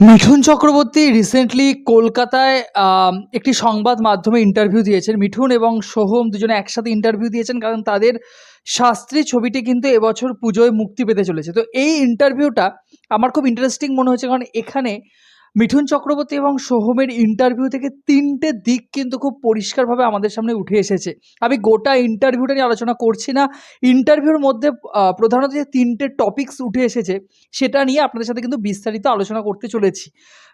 Mithun Chakraborty recently কলকাতায় একটি সংবাদ মাধ্যমে ইন্টারভিউ দিয়েছেন। মিঠুন এবং সোহম দুজনে একসাথে ইন্টারভিউ দিয়েছেন কারণ তাদের শাস্ত্রী ছবিটি কিন্তু এবছর পুজোয় মুক্তি পেতে চলেছে। তো এই ইন্টারভিউটা আমার খুব ইন্টারেস্টিং মনে হয়েছে কারণ এখানে মিঠুন চক্রবর্তী এবং সোহমের ইন্টারভিউ থেকে তিনটে দিক কিন্তু খুব পরিষ্কারভাবে আমাদের সামনে উঠে এসেছে। আমি গোটা ইন্টারভিউটা নিয়ে আলোচনা করছি না। ইন্টারভিউর মধ্যে প্রধানত যে তিনটে টপিকস উঠে এসেছে, সেটা নিয়ে আপনাদের সাথে কিন্তু বিস্তারিত আলোচনা করতে চলেছি।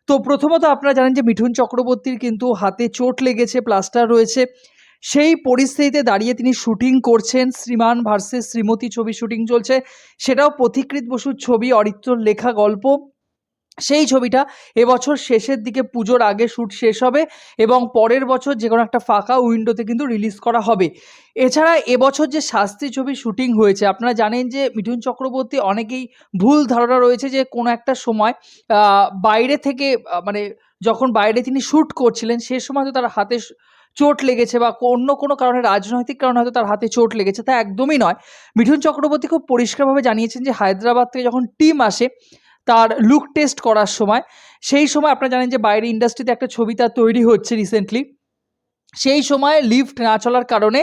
তো প্রথমত আপনারা জানেন যে মিঠুন চক্রবর্তীর কিন্তু হাতে চোট লেগেছে প্লাস্টার রয়েছে। সেই পরিস্থিতিতে দাঁড়িয়ে তিনি শুটিং করছেন, শ্রীমান ভার্সেস শ্রীমতী ছবি শুটিং চলছে। সেটাও পথিকৃৎ বসুর ছবি অরিত্র লেখা গল্প। সেই ছবিটা এবছর শেষের দিকে পুজোর আগে শ্যুট শেষ হবে এবং পরের বছর যে কোনো একটা ফাঁকা উইন্ডোতে কিন্তু রিলিজ করা হবে। এছাড়া এবছর যে শাস্ত্রী ছবি শুটিং হয়েছে, আপনারা জানেন যে মিঠুন চক্রবর্তী অনেকেই ভুল ধারণা রয়েছে যে কোনো একটা সময় বাইরে থেকে মানে যখন বাইরে তিনি শ্যুট করছিলেন সে সময় তো তার হাতে চোট লেগেছে বা অন্য কোনো কারণে, রাজনৈতিক কারণে হয়তো তার হাতে চোট লেগেছে, তা একদমই নয়। মিঠুন চক্রবর্তী খুব পরিষ্কারভাবে জানিয়েছেন যে হায়দ্রাবাদ থেকে যখন টিম আসে তার লুক টেস্ট করার সময়। সেই সময় আপনারা জানেন যে বাইরে ইন্ডাস্ট্রিতে একটা ছবি তার তৈরি হচ্ছে রিসেন্টলি সেই সময় লিফট না চলার কারণে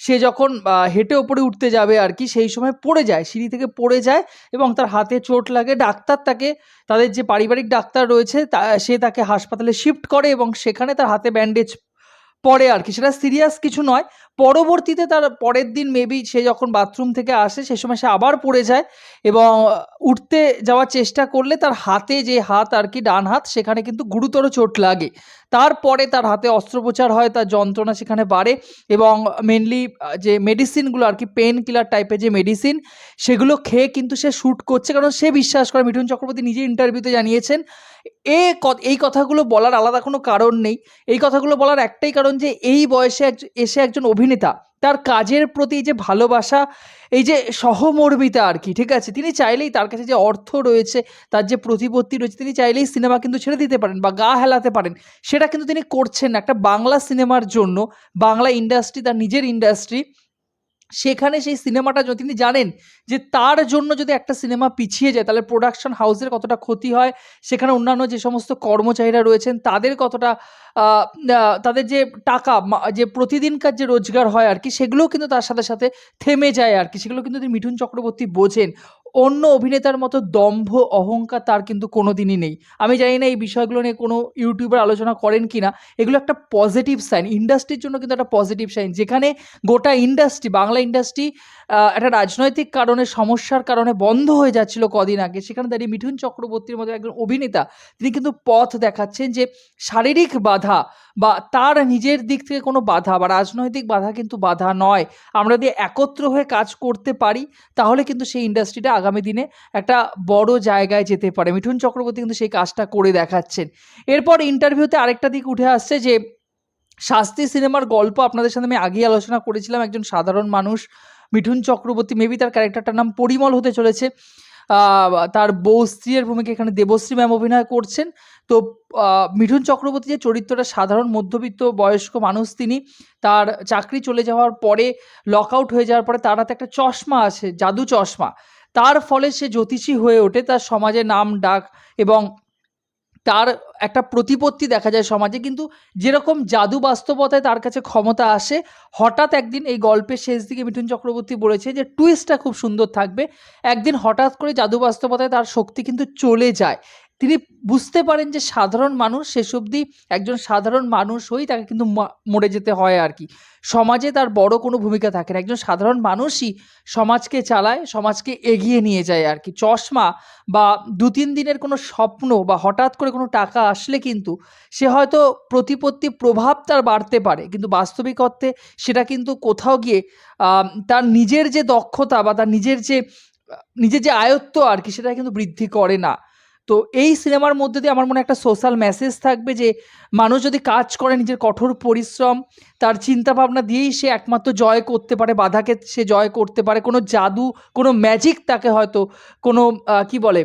সে যখন হেঁটে ওপরে উঠতে যাবে আর কি, সেই সময় পড়ে যায়, সিঁড়ি থেকে পড়ে যায় এবং তার হাতে চোট লাগে। ডাক্তার তাকে, তাদের যে পারিবারিক ডাক্তার রয়েছে, তা, সে তাকে হাসপাতালে শিফট করে এবং সেখানে তার হাতে ব্যান্ডেজ পরে আর কি। সেটা সিরিয়াস কিছু নয় পরবর্তীতে তার পরের দিন মেবি সে যখন বাথরুম থেকে আসে, সে সময় সে আবার পড়ে যায় এবং উঠতে যাওয়ার চেষ্টা করলে তার হাতে যে হাত আর কি ডান হাত, সেখানে কিন্তু গুরুতর চোট লাগে। তারপরে তার হাতে অস্ত্রোপচার হয়, তার যন্ত্রণা সেখানে বাড়ে এবং মেনলি যে মেডিসিনগুলো আর কি পেন কিলার টাইপের যে মেডিসিন সেগুলো খেয়ে কিন্তু সে শ্যুট করছে। কারণ সে বিশ্বাস করে, মিঠুন চক্রবর্তী নিজে ইন্টারভিউতে জানিয়েছেন, এ এই কথাগুলো বলার আলাদা কোনো কারণ নেই। এই কথাগুলো বলার একটাই কারণ যে, এই বয়সে এসে একজন অভিনেতা তার কাজের প্রতি যে ভালোবাসা, এই যে সহমর্মিতা আর কি, ঠিক আছে? তিনি চাইলেই তার কাছে যে অর্থ রয়েছে, তার যে প্রতিপত্তি রয়েছে, তিনি চাইলেই সিনেমা কিন্তু ছেড়ে দিতে পারেন বা গা হেলাতে পারেন। সেটা কিন্তু তিনি করছেন না। একটা বাংলা সিনেমার জন্য, বাংলা ইন্ডাস্ট্রি, তার নিজের ইন্ডাস্ট্রি সেখানে সেই সিনেমাটা যদি তিনি জানেন যে তার জন্য যদি একটা সিনেমা পিছিয়ে যায়, তাহলে প্রোডাকশন হাউসের কতটা ক্ষতি হয়, সেখানে অন্যান্য যে সমস্ত কর্মচারীরা রয়েছেন, তাদের কতটা তাদের যে টাকা যে প্রতিদিনকার যে রোজগার হয় আর কি, সেগুলোও কিন্তু তার সাথে সাথে থেমে যায় আর কি, সেগুলো কিন্তু তিনি মিঠুন চক্রবর্তী বোঝেন। অন্য অভিনেতার মতো দম্ভ, অহংকার তার কিন্তু কোনো দিনই নেই। আমি জানি না এই বিষয়গুলো নিয়ে কোনো ইউটিউবার আলোচনা করেন কি না এগুলো একটা পজিটিভ সাইন ইন্ডাস্ট্রির জন্য কিন্তু একটা পজিটিভ সাইন যেখানে গোটা ইন্ডাস্ট্রি বাংলা ইন্ডাস্ট্রি একটা রাজনৈতিক কারণে, সমস্যার কারণে বন্ধ হয়ে যাচ্ছিল কদিন আগে। সেখানে দাঁড়িয়ে মিঠুন চক্রবর্তীর মতো একজন অভিনেতা, তিনি কিন্তু পথ দেখাচ্ছেন যে শারীরিক বাধা বা তার নিজের দিক থেকে কোনো বাধা বা রাজনৈতিক বাধা কিন্তু বাধা নয়। আমরা যদি একত্র হয়ে কাজ করতে পারি, তাহলে কিন্তু সেই ইন্ডাস্ট্রিটা আগামী দিনে একটা বড় জায়গায় যেতে পারে। মিঠুন চক্রবর্তী কিন্তু সেই কাজটা করে দেখাচ্ছেন। এরপর ইন্টারভিউতে আরেকটা দিক উঠে আসছে যে, শাস্তি সিনেমার গল্প আপনাদের সাথে আমি আগেই আলোচনা করেছিলাম। একজন সাধারণ মানুষ, মিঠুন চক্রবর্তী মেবি তার ক্যারেক্টারটার নাম পরিমল হতে চলেছে। তার বউ স্ত্রীর ভূমিকা এখানে দেবশ্রী ম্যাম অভিনয় করছেন। তো মিঠুন চক্রবর্তী যে চরিত্রটা, সাধারণ মধ্যবিত্ত বয়স্ক মানুষ তিনি, তার চাকরি চলে যাওয়ার পরে লক আউট হয়ে যাওয়ার পরে তার হাতে একটা চশমা আছে, জাদু চশমা। তার ফলে সে জ্যোতিষী হয়ে ওঠে, তার সমাজে নাম, ডাক এবং তার একটা প্রতিপত্তি দেখা যায় সমাজে। কিন্তু যেরকম জাদু বাস্তবতায় তার কাছে ক্ষমতা আসে, হঠাৎ একদিন এই গল্পের শেষ দিকে মিঠুন চক্রবর্তী বলেছে যে টুইস্টটা খুব সুন্দর থাকবে। একদিন হঠাৎ করে জাদু বাস্তবতায় তার শক্তি কিন্তু চলে যায়। তিনি বুঝতে পারেন যে সাধারণ মানুষ শেষ অবধি একজন সাধারণ মানুষ হয়েই তাকে কিন্তু মরে যেতে হয় আর কি। সমাজে তার বড় কোনো ভূমিকা থাকে না। একজন সাধারণ মানুষই সমাজকে চালায়, সমাজকে এগিয়ে নিয়ে যায় আর কি। চশমা বা দু তিন দিনের কোনো স্বপ্ন বা হঠাৎ করে কোনো টাকা আসলে কিন্তু সে হয়তো প্রতিপত্তি প্রভাব তার বাড়তে পারে। কিন্তু বাস্তবিক অর্থে সেটা কিন্তু কোথাও গিয়ে তার নিজের যে দক্ষতা বা তার নিজের যে নিজের যে আয়ত্ত আর কি সেটা কিন্তু বৃদ্ধি করে না। তো এই সিনেমার মধ্যে দিয়ে আমার মনে একটা সোশ্যাল মেসেজ থাকবে যে, মানুষ যদি কাজ করে নিজের কঠোর পরিশ্রম, তার চিন্তা ভাবনা দিয়েই সে একমাত্র জয় করতে পারে, বাধাকে সে জয় করতে পারে। কোনো জাদু, কোনো ম্যাজিক তাকে হয়তো কোনো কি বলে,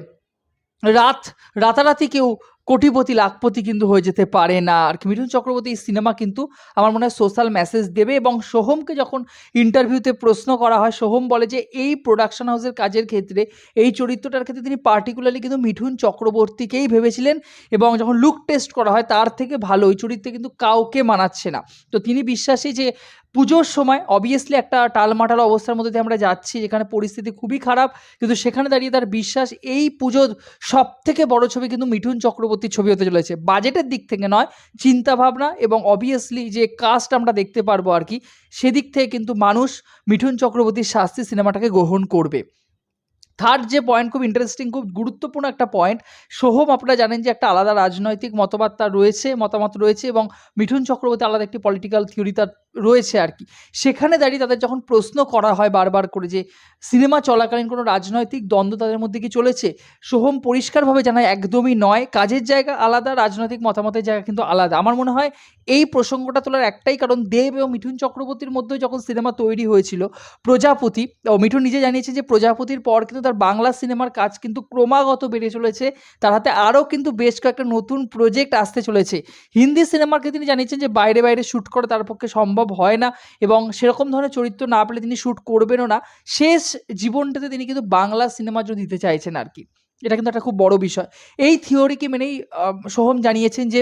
রাত, রাতারাতি কেউ কোটিপতি, লাখপতি কিন্তু হয়ে যেতে পারে না। আর কি, মিঠুন চক্রবর্তী এই সিনেমা কিন্তু আমার মনে হয় সোশ্যাল মেসেজ দেবে এবং সোহমকে যখন ইন্টারভিউতে প্রশ্ন করা হয়, সোহম বলে যে এই প্রোডাকশন হাউসের কাজের ক্ষেত্রে, এই চরিত্রটার ক্ষেত্রে তিনি পার্টিকুলারলি কিন্তু মিঠুন চক্রবর্তীকেই ভেবেছিলেন এবং যখন লুক টেস্ট করা হয়, তার থেকে ভালো ওই চরিত্রে কিন্তু কাউকে মানাচ্ছে না। তো তিনি বিশ্বাসী যে পুজোর সময় অবভিয়াসলি একটা টালমাটাল অবস্থার মধ্যে দিয়ে আমরা যাচ্ছি, যেখানে পরিস্থিতি খুবই খারাপ, কিন্তু সেখানে দাঁড়িয়ে তার বিশ্বাস, এই পুজোর সব থেকে বড় ছবি কিন্তু মিঠুন চক্রবর্তীর ছবি হতে চলেছে। বাজেটের দিক থেকে নয়, চিন্তাভাবনা এবং অবভিয়াসলি যে কাস্ট আমরা দেখতে পারব আর কি, সেদিক থেকে কিন্তু মানুষ মিঠুন চক্রবর্তীর শাস্তি সিনেমাটাকে গ্রহণ করবে। থার্ড যে পয়েন্ট খুব ইন্টারেস্টিং খুব গুরুত্বপূর্ণ একটা পয়েন্ট সোহম আপনারা জানেন যে একটা আলাদা রাজনৈতিক মতবাদ তার রয়েছে, মতামত রয়েছে এবং মিঠুন চক্রবর্তী আলাদা একটি পলিটিক্যাল থিওরি তার রয়েছে আর কি। সেখানে দাঁড়িয়ে তাদের যখন প্রশ্ন করা হয় বারবার করে যে, সিনেমা চলাকালীন কোনো রাজনৈতিক দ্বন্দ্ব তাদের মধ্যে কি চলেছে? সোহম পরিষ্কারভাবে জানায়, একদমই নয়। কাজের জায়গা আলাদা, রাজনৈতিক মতামতের জায়গা কিন্তু আলাদা। আমার মনে হয় এই প্রসঙ্গটা তোলার একটাই কারণ, দেব এবং মিঠুন চক্রবর্তীর মধ্যে যখন সিনেমা তৈরি হয়েছিল, প্রজাপতি, ও মিঠুন নিজে জানিয়েছে যে, প্রজাপতির পর কিন্তু তার বাংলা সিনেমার কাজ কিন্তু ক্রমাগত বেড়ে চলেছে। তার হাতে আরও কিন্তু বেশ কয়েকটা নতুন প্রজেক্ট আসতে চলেছে। হিন্দি সিনেমাকে তিনি জানিয়েছেন যে, বাইরে বাইরে শ্যুট করা, তার পক্ষে সম্ভব হয় না এবং সেরকম ধরনের চরিত্র না পেলে তিনি শ্যুট করবেনও না। শেষ জীবনটাতে তিনি কিন্তু বাংলা সিনেমার জন্য দিতে চাইছেন আর কি। এটা কিন্তু একটা খুব বড় বিষয়। এই থিওরিকে মেনেই সোহম জানিয়েছেন যে,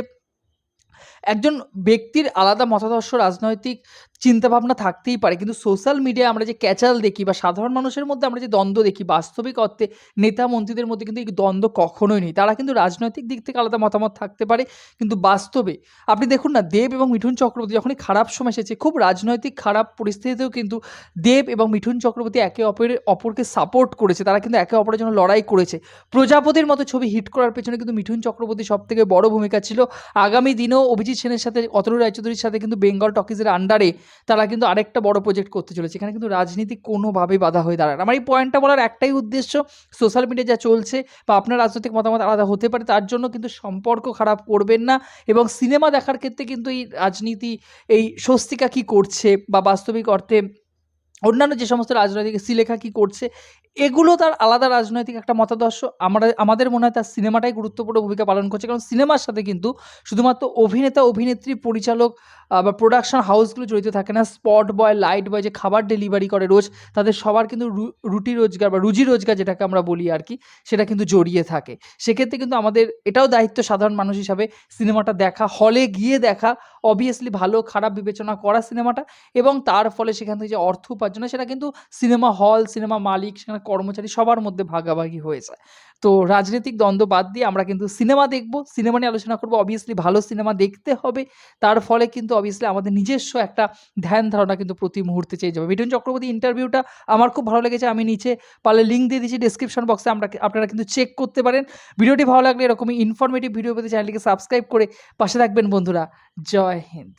একজন ব্যক্তির আলাদা মতাদর্শ রাজনৈতিক চিন্তাভাবনা থাকতেই পারে। কিন্তু সোশ্যাল মিডিয়ায় আমরা যে ক্যাচাল দেখি বা সাধারণ মানুষের মধ্যে আমরা যে দ্বন্দ্ব দেখি, বাস্তবিক অর্থে নেতা মন্ত্রীদের মধ্যে কিন্তু এই দ্বন্দ্ব কখনোই নেই। তারা কিন্তু রাজনৈতিক দিক থেকে আলাদা মতামত থাকতে পারে, কিন্তু বাস্তবে আপনি দেখুন না, দেব এবং মিঠুন চক্রবর্তী যখনই খারাপ সময় এসেছে, খুব রাজনৈতিক খারাপ পরিস্থিতিতেও কিন্তু দেব এবং মিঠুন চক্রবর্তী একে অপরের, অপরকে সাপোর্ট করেছে। তারা কিন্তু একে অপরের জন্য লড়াই করেছে। প্রজাপতির মতো ছবি হিট করার পেছনে কিন্তু মিঠুন চক্রবর্তী সব থেকে বড় ভূমিকা ছিল। আগামী দিনেও অভিজিৎ সেনের সাথে, অতনু রায়চৌধুরীর সাথে কিন্তু বেঙ্গল টকিজের আন্ডারে তারা কিন্তু আরেকটা বড় প্রজেক্ট করতে চলেছে। এখানে কিন্তু রাজনীতি কোনোভাবেই বাধা হয়ে দাঁড়ায় আমার এই পয়েন্টটা বলার একটাই উদ্দেশ্য সোশ্যাল মিডিয়া যা চলছে বা আপনার রাজনৈতিক মতামত আলাদা হতে পারে, তার জন্য কিন্তু সম্পর্ক খারাপ করবেন না এবং সিনেমা দেখার ক্ষেত্রে কিন্তু এই রাজনীতি, এই স্বস্তিকা কী করছে বা বাস্তবিক অর্থে অন্যান্য যে সমস্ত রাজনৈতিক শ্রীলেখা কী করছে, এগুলো তার আলাদা রাজনৈতিক একটা মতাদর্শ। আমরা, আমাদের মনে হয় তার সিনেমাটাই গুরুত্বপূর্ণ ভূমিকা পালন করছে। কারণ সিনেমার সাথে কিন্তু শুধুমাত্র অভিনেতা, অভিনেত্রী, পরিচালক বা প্রোডাকশন হাউসগুলো জড়িত থাকে না। স্পট বয় লাইট বয় যে খাবার ডেলিভারি করে রোজ, তাদের সবার কিন্তু রুটি রোজগার বা রুজি রোজগার যেটাকে আমরা বলি আর কি, সেটা কিন্তু জড়িয়ে থাকে। সেক্ষেত্রে কিন্তু আমাদের এটাও দায়িত্ব সাধারণ মানুষ হিসাবে সিনেমাটা দেখা হলে গিয়ে দেখা অবভিয়াসলি ভালো খারাপ বিবেচনা করা সিনেমাটা এবং তার ফলে সেখান থেকে যে অর্থ উপার্জন জন্য সেটা কিন্তু সিনেমা হল সিনেমা মালিক, সেখানে কর্মচারী সবার মধ্যে ভাগাভাগি হয়ে যায়। তো রাজনৈতিক দ্বন্দ্ব বাদ দিয়ে আমরা কিন্তু সিনেমা দেখব। সিনেমা নিয়ে আলোচনা করব। অবভিয়াসলি ভালো সিনেমা দেখতে হবে। তার ফলে কিন্তু অবভিয়াসলি আমাদের নিজস্ব একটা ধ্যান ধারণা কিন্তু প্রতি মুহূর্তে চেয়ে যাবে। মিঠুন চক্রবর্তী ইন্টারভিউটা আমার খুব ভালো লেগেছে। আমি নিচে পারলে লিঙ্ক দিয়ে দিচ্ছি ডিসক্রিপশন বক্সে আমরা আপনারা কিন্তু চেক করতে পারেন। ভিডিওটি ভালো লাগলে এরকমই ইনফরমেটিভ ভিডিও পেতে চ্যানেলটিকে সাবস্ক্রাইব করে পাশে থাকবেন বন্ধুরা। জয় হিন্দ।